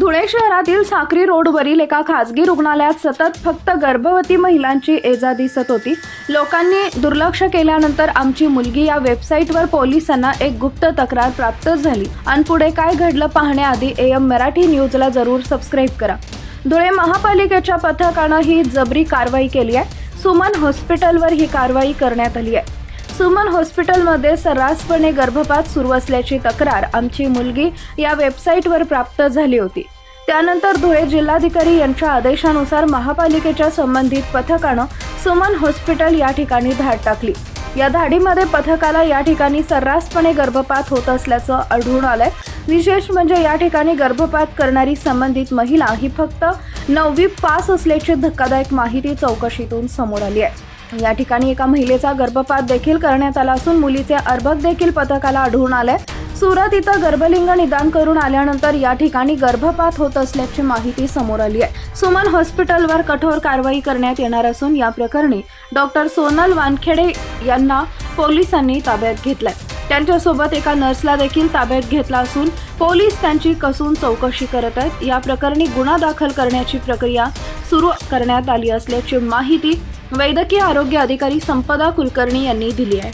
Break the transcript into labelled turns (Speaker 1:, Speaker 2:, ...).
Speaker 1: धुळे शहरातील साक्री रोडवरील एका खासगी रुग्णालयात सतत फक्त गर्भवती महिलांची एजा दिसत होती. लोकांनी दुर्लक्ष केल्यानंतर आमची मुलगी या वेबसाईटवर पोलिसांना एक गुप्त तक्रार प्राप्त झाली. आणि पुढे काय घडलं पाहण्याआधी ए एम मराठी न्यूजला जरूर सबस्क्राईब करा. धुळे महापालिकेच्या पथकानं ही जबरी कारवाई केली आहे. सुमन हॉस्पिटलवर ही कारवाई करण्यात आली आहे. सुमन हॉस्पिटलमध्ये सर्रासपणे गर्भपात सुरू असल्याची तक्रार आमची मुलगी या वेबसाईटवर प्राप्त झाली होती. त्यानंतर धुळे जिल्हाधिकारी यांच्या आदेशानुसार महापालिकेच्या संबंधित पथकानं सुमन हॉस्पिटल या ठिकाणी धाड टाकली. या धाडीमध्ये पथकाला या ठिकाणी सर्रासपणे गर्भपात होत असल्याचं आढळून आलंय. विशेष म्हणजे या ठिकाणी गर्भपात करणारी संबंधित महिला ही फक्त नववी पास असल्याची धक्कादायक माहिती चौकशीतून समोर आली आहे. या ठिकाणी एका महिलेचा गर्भपात देखील करण्यात आला असून मुलीचे अर्भक देखील पथकाला आढळून आले सुरत इथं गर्भलिंग निदान करून आल्यानंतर या ठिकाणी गर्भपात होत असल्याची माहिती समोर आली आहे. सुमन हॉस्पिटलवर कठोर कारवाई करण्यात येणार असून या प्रकरणी डॉक्टर सोनल वानखेडे यांना पोलिसांनी ताब्यात घेतलंय. त्यांच्यासोबत एका नर्सला देखील ताब्यात घेतला असून पोलीस त्यांची कसून चौकशी करत आहेत. या प्रकरणी गुन्हा दाखल करण्याची प्रक्रिया सुरू करण्यात आली असल्याची माहिती वैद्यकीय आरोग्य अधिकारी संपदा कुलकर्णी यांनी दिली आहे.